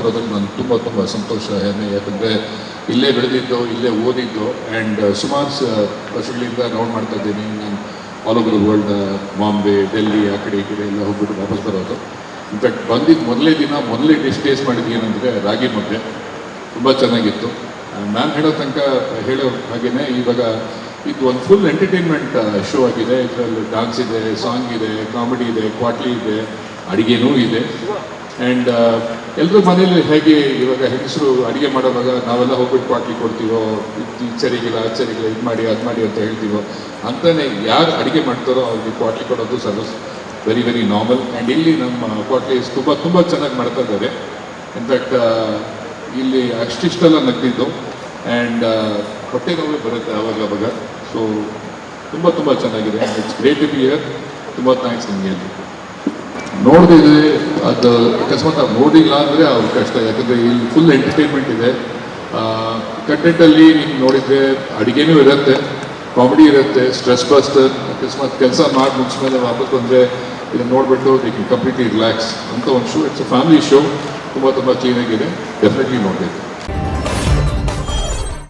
ಬರೋದ್ರಲ್ಲಿ ನನಗೆ ತುಂಬ ತುಂಬ ಸಂತೋಷ, ಹೆಮ್ಮೆ. ಯಾಕಂದರೆ ಇಲ್ಲೇ ಬೆಳೆದಿದ್ದು, ಇಲ್ಲೇ ಓದಿದ್ದು ಆ್ಯಂಡ್ ಸುಮಾರು ಸ, ವರ್ಷಗಳಿಂದ ರೌಂಡ್ ಮಾಡ್ತಾ ಇದ್ದೀನಿ. ನಾನು all over world Bombay, Delhi, ಆ ಕಡೆ ಈ ಕಡೆ ಎಲ್ಲ ಹೋಗ್ಬಿಟ್ಟು ವಾಪಸ್ ಬರೋದು. ಇನ್ಫ್ಯಾಕ್ಟ್ ಬಂದಿದ್ದು ಮೊದಲೇ ದಿನ ಮೊದಲೇ ಡಿಶ್ ಟೇಸ್ಟ್ ಮಾಡಿದ್ದು ಏನಂದರೆ ರಾಗಿ ಮುದ್ದೆ. ತುಂಬ ಚೆನ್ನಾಗಿತ್ತು. ನಾನು ಹೇಳೋ ತನಕ ಹೇಳೋ ಹಾಗೆಯೇ ಇವಾಗ ಇದು ಒಂದು ಫುಲ್ ಎಂಟರ್ಟೈನ್ಮೆಂಟ್ ಶೋ ಆಗಿದೆ. ಇದರಲ್ಲಿ ಡಾನ್ಸ್ ಇದೆ ಸಾಂಗ್ ಇದೆ ಕಾಮಿಡಿ ಇದೆ ಕ್ವಾಟ್ಲಿ ಇದೆ, ಅಡುಗೆನೂ ಇದೆ. ಆ್ಯಂಡ್ ಎಲ್ಲರೂ ಮನೇಲಿ ಹೇಗೆ ಇವಾಗ ಹೆಂಗಸರು ಅಡುಗೆ ಮಾಡೋವಾಗ ನಾವೆಲ್ಲ ಹೋಗ್ಬಿಟ್ಟು ಕ್ವಾಟ್ಲಿ ಕೊಡ್ತೀವೋ, ಇದು ಸರಿಗಿಲ್ಲ ಇದು ಮಾಡಿ, ಅದು ಮಾಡಿ ಅಂತ ಹೇಳ್ತೀವೋ ಅಂತಲೇ ಯಾರು ಅಡುಗೆ ಮಾಡ್ತಾರೋ ಅವ್ರಿಗೆ ಕ್ವಾಟ್ಲಿ ಕೊಡೋದು ಸರ್ವ ವೆರಿ ವೆರಿ ನಾರ್ಮಲ್ ಆ್ಯಂಡ್ ಇಲ್ಲಿ ನಮ್ಮ ಕ್ವಾಟ್ಲೀಸ್ ತುಂಬ ತುಂಬ ಚೆನ್ನಾಗಿ ಮಾಡ್ತಾ ಇದ್ದಾರೆ. ಇನ್ಫ್ಯಾಕ್ಟ್ ಇಲ್ಲಿ ಅಷ್ಟಿಷ್ಟೆಲ್ಲ ನಗ್ದಿದ್ದು. ಆ್ಯಂಡ್ ಹೊಟ್ಟೆ ನೋವು ಬರುತ್ತೆ ಅವಾಗ ಅವಾಗ. ಸೊ ತುಂಬ ತುಂಬ ಚೆನ್ನಾಗಿದೆ. It's great to be here ತುಂಬ ಥ್ಯಾಂಕ್ಸ್ ನಿಮಗೆ. ಅಲ್ಲಿ ನೋಡ್ದಿದ್ರೆ ಅದು ಅಕಸ್ಮಾತ್ ನೋಡಿಲ್ಲ ಅಂದರೆ ಅವ್ರ ಕಷ್ಟ ಯಾಕಂದರೆ ಇಲ್ಲಿ ಫುಲ್ ಎಂಟರ್ಟೈನ್ಮೆಂಟ್ ಇದೆ. ಕಂಟೆಂಟಲ್ಲಿ ನೀವು ನೋಡಿದರೆ ಅಡುಗೆನೂ ಇರುತ್ತೆ ಕಾಮಿಡಿ ಇರುತ್ತೆ ಸ್ಟ್ರೆಸ್ ಬಸ್ಟರ್ ಅಕಸ್ಮಾತ್ ಕೆಲಸ ಮಾಡಿ ಮುಗಿಸ್ಮೇಲೆ ವಾಪಸ್ ಬಂದರೆ ಇದನ್ನು ನೋಡಿಬಿಟ್ಟು ಕ್ಯಾನ್ ಕಂಪ್ಲೀಟ್ಲಿ ರಿಲ್ಯಾಕ್ಸ್ ಅಂತ ಒಂದು ಶೋ ಇಟ್ಸ್ ಫ್ಯಾಮಿಲಿ ಶೋ ತುಂಬ ತುಂಬ ಕ್ಲೀನಾಗಿದೆ ಡೆಫಿನೆಟ್ಲಿ ನೋಡಬೇಕು.